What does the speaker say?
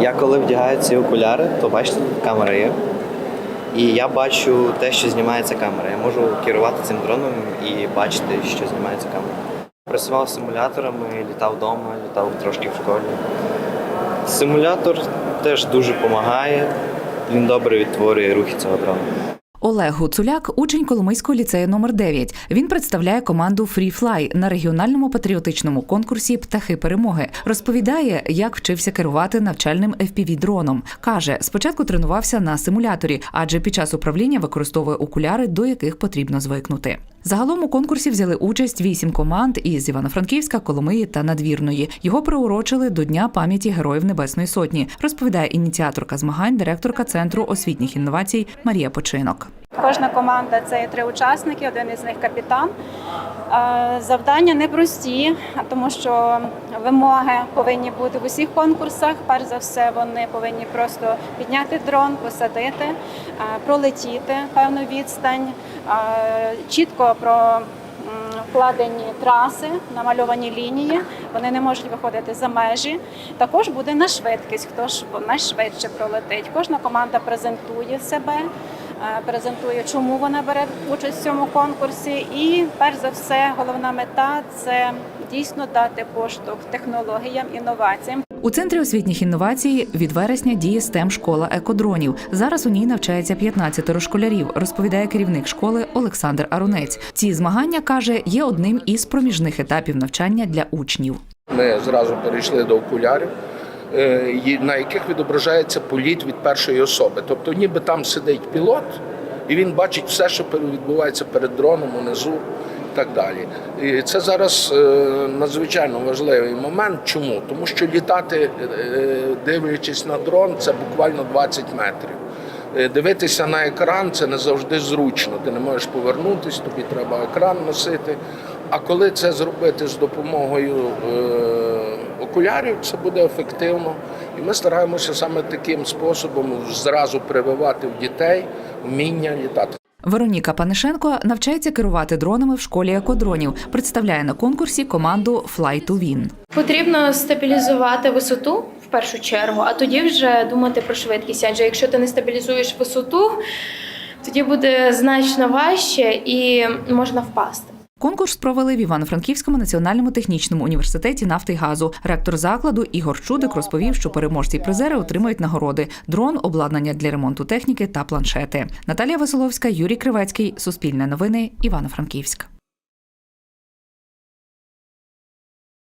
Я коли вдягаю ці окуляри, то бачите, камера є. І я бачу те, що знімається камера. Я можу керувати цим дроном і бачити, що знімається камера. Працював з симуляторами, літав вдома, літав трошки в школі. Симулятор теж дуже допомагає. Він добре відтворює рухи цього дрона. Олег Гуцуляк, учень Коломийського ліцею номер 9 Він представляє команду Fly на регіональному патріотичному конкурсі Птахи перемоги. Розповідає, як вчився керувати навчальним fpv дроном. каже, спочатку тренувався на симуляторі, адже під час управління використовує окуляри, до яких потрібно звикнути. Загалом у конкурсі взяли участь вісім команд із Івано-Франківська, Коломиї та Надвірної. Його приурочили до Дня пам'яті Героїв Небесної Сотні, розповідає ініціаторка змагань, директорка центру освітніх інновацій Марія Починок. Кожна команда це є три учасники, один із них капітан. Завдання непрості, тому що вимоги повинні бути в усіх конкурсах. Перш за все, вони повинні просто підняти дрон, посадити, пролетіти певну відстань, чітко про вкладені траси, намальовані лінії. Вони не можуть виходити за межі. Також буде на швидкість, хто ж найшвидше пролетить. Кожна команда презентує себе презентує, чому вона бере участь в цьому конкурсі. І перш за все, головна мета це дійсно дати поштовх технологіям, інноваціям. У центрі освітніх інновацій від вересня діє STEM школа екодронів. Зараз у ній навчається 15 школярів, розповідає керівник школи Олександр Арунець. Ці змагання каже є одним із проміжних етапів навчання для учнів. Ми зразу перейшли до окулярів, е, на яких відображається політ від першої особи. Тобто, ніби там сидить пілот, і він бачить все, що відбувається перед дроном, унизу і так далі. І це зараз е, надзвичайно важливий момент. Чому? Тому що літати, е, дивлячись на дрон, це буквально 20 метрів. Е, Дивитися на екран це не завжди зручно. Ти не можеш повернутися, тобі треба екран носити. А коли це зробити з допомогою е, окулярів, це буде ефективно. І ми стараємося саме таким способом зразу прививати в дітей вміння літати. Вероніка Панишенко навчається керувати дронами в школі екодронів. Представляє на конкурсі команду Fly to Win. Потрібно стабілізувати висоту в першу чергу, а тоді вже думати про швидкість. Адже якщо ти не стабілізуєш висоту, тоді буде значно важче і можна впасти. Конкурс провели в Івано-Франківському національному технічному університеті нафти і газу. Ректор закладу Ігор Чудик розповів, що переможці і призери отримають нагороди: дрон, обладнання для ремонту техніки та планшети. Наталія Веселовська, Юрій Кривецький, Суспільне новини, Івано-Франківськ.